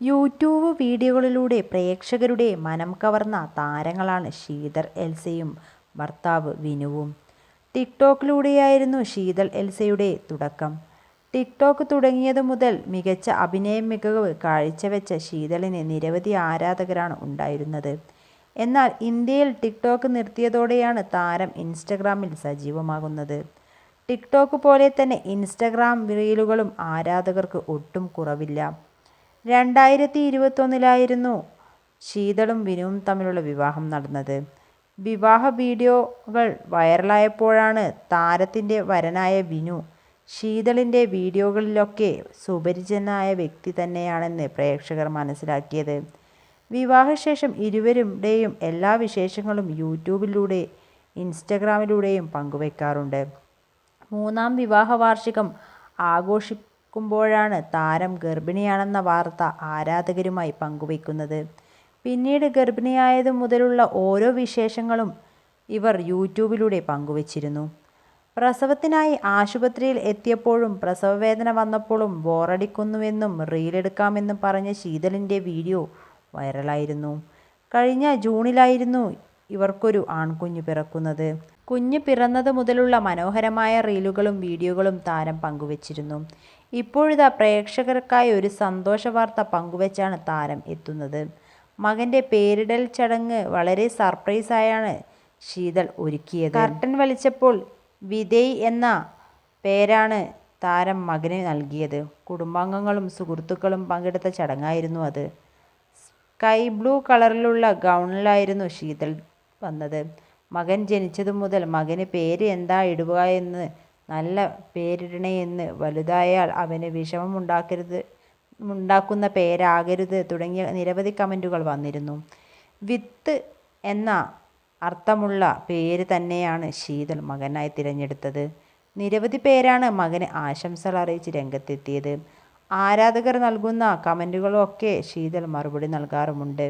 YouTube വീഡിയോകളിലൂടെ പ്രേക്ഷകരുടെ മനം കവർന്ന താരങ്ങളാണ് ശീതൾ എൽസയും ഭർത്താവ് വിനുവും. ടിക്ടോക്കിലൂടെയായിരുന്നു ശീതൾ എൽസയുടെ തുടക്കം. ടിക്ടോക്ക് തുടങ്ങിയത് മുതൽ മികച്ച അഭിനയ മികവ് കാഴ്ചവെച്ച ശീതളിന് നിരവധി ആരാധകരാണ് ഉണ്ടായിരുന്നത്. എന്നാൽ ഇന്ത്യയിൽ ടിക്ടോക്ക് നിർത്തിയതോടെയാണ് താരം ഇൻസ്റ്റഗ്രാമിൽ സജീവമാകുന്നത്. ടിക്ടോക്ക് പോലെ തന്നെ ഇൻസ്റ്റഗ്രാം റീലുകളും ആരാധകർക്ക് ഒട്ടും കുറവില്ല. രണ്ടായിരത്തി ഇരുപത്തൊന്നിലായിരുന്നു ശീതളും വിനുവും തമ്മിലുള്ള വിവാഹം നടന്നത്. വിവാഹ വീഡിയോകൾ വൈറലായപ്പോഴാണ് താരത്തിന്റെ വരനായ വിനു ശീതളിന്റെ വീഡിയോകളിലൊക്കെ സുപരിചിതനായ വ്യക്തി തന്നെയാണെന്ന് പ്രേക്ഷകർ മനസ്സിലാക്കിയത്. വിവാഹശേഷം ഇരുവരുടെയും എല്ലാ വിശേഷങ്ങളും യൂട്യൂബിലൂടെ ഇൻസ്റ്റഗ്രാമിലൂടെയും പങ്കുവെക്കാറുണ്ട്. മൂന്നാം വിവാഹ വാർഷികം ആഘോഷിക്കുമ്പോഴാണ് താരം ഗർഭിണിയാണെന്ന വാർത്ത ആരാധകരുമായി പങ്കുവയ്ക്കുന്നത് പിന്നീട് ഗർഭിണിയായതു മുതലുള്ള ഓരോ വിശേഷങ്ങളും ഇവർ യൂട്യൂബിലൂടെ പങ്കുവച്ചിരുന്നു പ്രസവത്തിനായി ആശുപത്രിയിൽ എത്തിയപ്പോഴും പ്രസവവേദന വന്നപ്പോഴും ബോറടിക്കുന്നുവെന്നും റീലെടുക്കാമെന്നും പറഞ്ഞ ശീതലിന്റെ വീഡിയോ വൈറലായിരുന്നു. കഴിഞ്ഞ ജൂണിലായിരുന്നു ഇവർക്കൊരു ആൺകുഞ്ഞ് പിറക്കുന്നത്. കുഞ്ഞ് പിറന്നത് മുതലുള്ള മനോഹരമായ റീലുകളും വീഡിയോകളും താരം പങ്കുവെച്ചിരുന്നു. ഇപ്പോഴിതാ പ്രേക്ഷകർക്കായി ഒരു സന്തോഷ വാർത്ത പങ്കുവെച്ചാണ് താരം എത്തുന്നത്. മകന്റെ പേരിടൽ ചടങ്ങ് വളരെ സർപ്രൈസായാണ് ശീതൾ ഒരുക്കിയത്. കർട്ടൻ വലിച്ചപ്പോൾ വിദേയ് എന്ന പേരാണ് താരം മകന് നൽകിയത്. കുടുംബാംഗങ്ങളും സുഹൃത്തുക്കളും പങ്കെടുത്ത ചടങ്ങായിരുന്നു അത്. സ്കൈ ബ്ലൂ കളറിലുള്ള ഗൗണിലായിരുന്നു ശീതൾ വന്നത്. മകൻ ജനിച്ചതു മുതൽ മകന് പേര് എന്താ ഇടുകയെന്ന് നല്ല പേരിടണേന്ന് വലുതായാൽ അവന് വിഷമമുണ്ടാക്കുന്ന പേരാകരുത് തുടങ്ങിയ നിരവധി കമന്റുകൾ വന്നിരുന്നു. വിത്ത് എന്ന അർത്ഥമുള്ള പേര് തന്നെയാണ് ശീതൾ മകനായി തിരഞ്ഞെടുത്തത്. നിരവധി പേരാണ് മകന് ആശംസകൾ അറിയിച്ച് രംഗത്തെത്തിയത്. ആരാധകർ നൽകുന്ന കമന്റുകളൊക്കെ ശീതൾ മറുപടി നൽകാറുമുണ്ട്.